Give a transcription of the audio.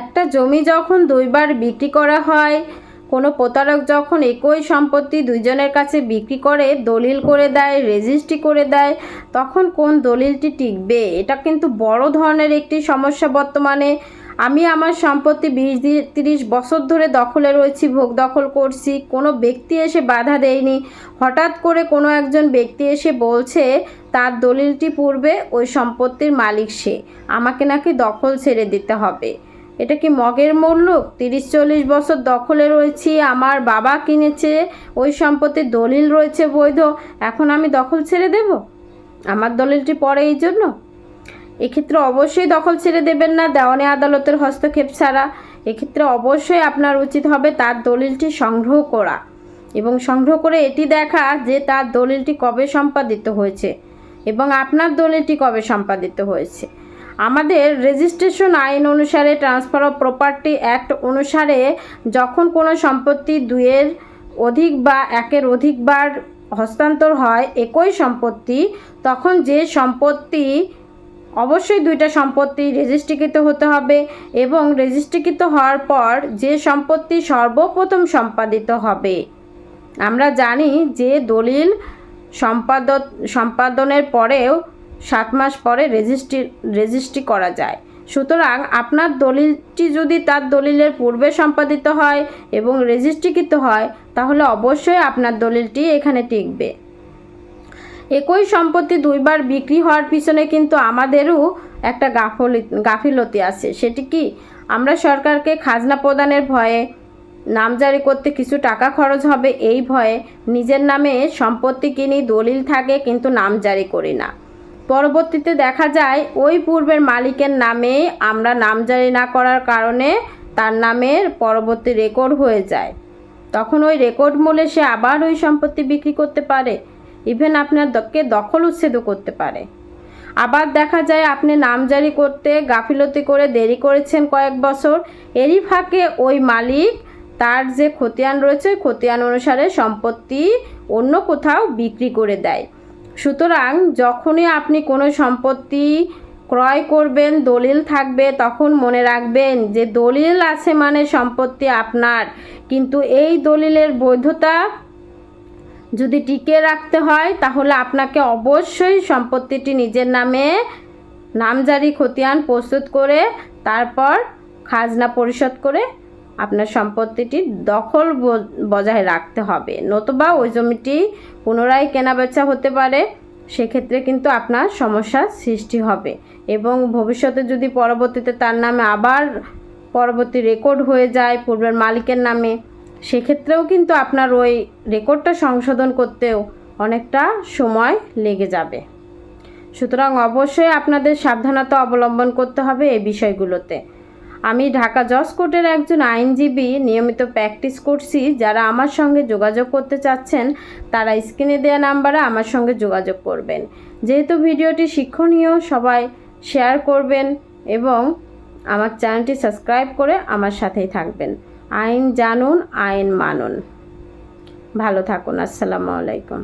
একটা জমি যখন দুইবার বিক্রি করা হয়, কোনো প্রতারক যখন একই সম্পত্তি দুইজনের কাছে বিক্রি করে, দলিল করে দেয়, রেজিস্ট্রি করে দেয়, তখন কোন দলিলটি টিকবে? এটা কিন্তু বড় ধরনের একটি সমস্যা বর্তমানে। আমি আমার সম্পত্তি বিশ তিরিশ বছর ধরে দখলে রয়েছি, ভোগ দখল করছি। কোনো ব্যক্তি এসে বাধা দেয়নি। হঠাৎ করে কোনো একজন ব্যক্তি এসে বলছে, তার দলিলটি পূর্বে ওই সম্পত্তির মালিক সে। আমাকে নাকি দখল ছেড়ে দিতে হবে। এটা কি মগের মূল্য তিরিশ চল্লিশ বছর দখলে রয়েছি, আমার বাবা কিনেছে, ওই সম্পত্তির দলিল রয়েছে বৈধ, এখন আমি দখল ছেড়ে দেব? আমার দলিলটি পরে এই জন্য? এক্ষেত্রে অবশ্যই দখল ছেড়ে দেবেন না, দেওয়ানি আদালতের হস্তক্ষেপ ছাড়া। এক্ষেত্রে অবশ্যই আপনার উচিত হবে তার দলিলটি সংগ্রহ করা এবং সংগ্রহ করে এটি দেখা যে তার দলিলটি কবে সম্পাদিত হয়েছে এবং আপনার দলিলটি কবে সম্পাদিত হয়েছে। আমাদের রেজিস্ট্রেশন আইন অনুসারে ট্রান্সফার অফ প্রপার্টি অ্যাক্ট অনুসারে যখন কোনো সম্পত্তি দুয়ের অধিক বা একের অধিকবার হস্তান্তর হয় একই সম্পত্তি, তখন যে সম্পত্তি, অবশ্যই দুইটা সম্পত্তি রেজিস্ট্রিকৃত হতে হবে এবং রেজিস্ট্রিকৃত হওয়ার পর যে সম্পত্তি সর্বপ্রথম সম্পাদিত হবে। আমরা জানি যে দলিল সম্পাদন, সম্পাদনের পরেও সাত মাস পরে রেজিস্ট্রি রেজিস্ট্রি করা যায়। সুতরাং আপনার দলিলটি যদি তার দলিলের পূর্বে সম্পাদিত হয় এবং রেজিস্ট্রিকৃত হয়, তাহলে অবশ্যই আপনার দলিলটি এখানে টিকবে। একই সম্পত্তি দুইবার বিক্রি হওয়ার পিছনে কিন্তু আমাদেরও একটা গাফলি, গাফিলতি আছে। সেটি কি? আমরা সরকারকে খাজনা প্রদানের ভয়ে নাম জারি করতে কিছু টাকা খরচ হবে, এই ভয়ে নিজের নামে সম্পত্তি কিনি, দলিল থাকে কিন্তু নাম জারি করি না। পরবর্তীতে দেখা যায়, ওই পূর্বের মালিকের নামে আমরা নাম জারি না করার কারণে তার নামের পরবর্তী রেকর্ড হয়ে যায়। তখন ওই রেকর্ড মূলে সে আবার ওই সম্পত্তি বিক্রি করতে পারে। ইভেন আপনার দকে দখল উচ্ছেদও করতে পারে। আবার দেখা যায়, আপনি নামজারি করতে গাফিলতি করে দেরি করেছেন কয়েক বছর। এরই ফাঁকে ওই মালিক তার যে খতিয়ান রয়েছে খতিয়ান অনুসারে সম্পত্তি অন্য কোথাও বিক্রি করে দেয়। সুতরাং যখনই আপনি কোনো সম্পত্তি ক্রয় করবেন, দলিল থাকবে, তখন মনে রাখবেন যে দলিল আছে মানে সম্পত্তি আপনার। কিন্তু এই দলিলের বৈধতা যদি টিকে রাখতে হয়, তাহলে আপনাকে অবশ্যই সম্পত্তিটি নিজের নামে নামজারি, খতিয়ান প্রস্তুত করে তারপর খাজনা পরিশোধ করে আপনার সম্পত্তিটি দখল বজায় রাখতে হবে। নতুবা ওই জমিটি পুনরায় কেনাবেচা হতে পারে, সেক্ষেত্রে কিন্তু আপনার সমস্যার সৃষ্টি হবে এবং ভবিষ্যতে যদি পরবর্তীতে তার নামে আবার পরবর্তী রেকর্ড হয়ে যায় পূর্বের মালিকের নামে, সেক্ষেত্রেও কিন্তু আপনার ওই রেকর্ডটা সংশোধন করতেও অনেকটা সময় লেগে যাবে। সুতরাং অবশ্যই আপনাদের সাবধানতা অবলম্বন করতে হবে এই বিষয়গুলোতে। আমি ঢাকা জজ কোর্টের একজন আইনজীবী নিয়মিত প্র্যাকটিস করছি। যারা আমার সঙ্গে যোগাযোগ করতে চাচ্ছেন, তারা স্ক্রিনে দেওয়া নাম্বারে আমার সঙ্গে যোগাযোগ করবেন। যেহেতু ভিডিওটি শিক্ষণীয়, সবাই শেয়ার করবেন এবং আমার চ্যানেলটি সাবস্ক্রাইব করে আমার সাথেই থাকবেন। আইন জানুন, আইন মানুন। ভালো থাকুন, আসসালামু আলাইকুম।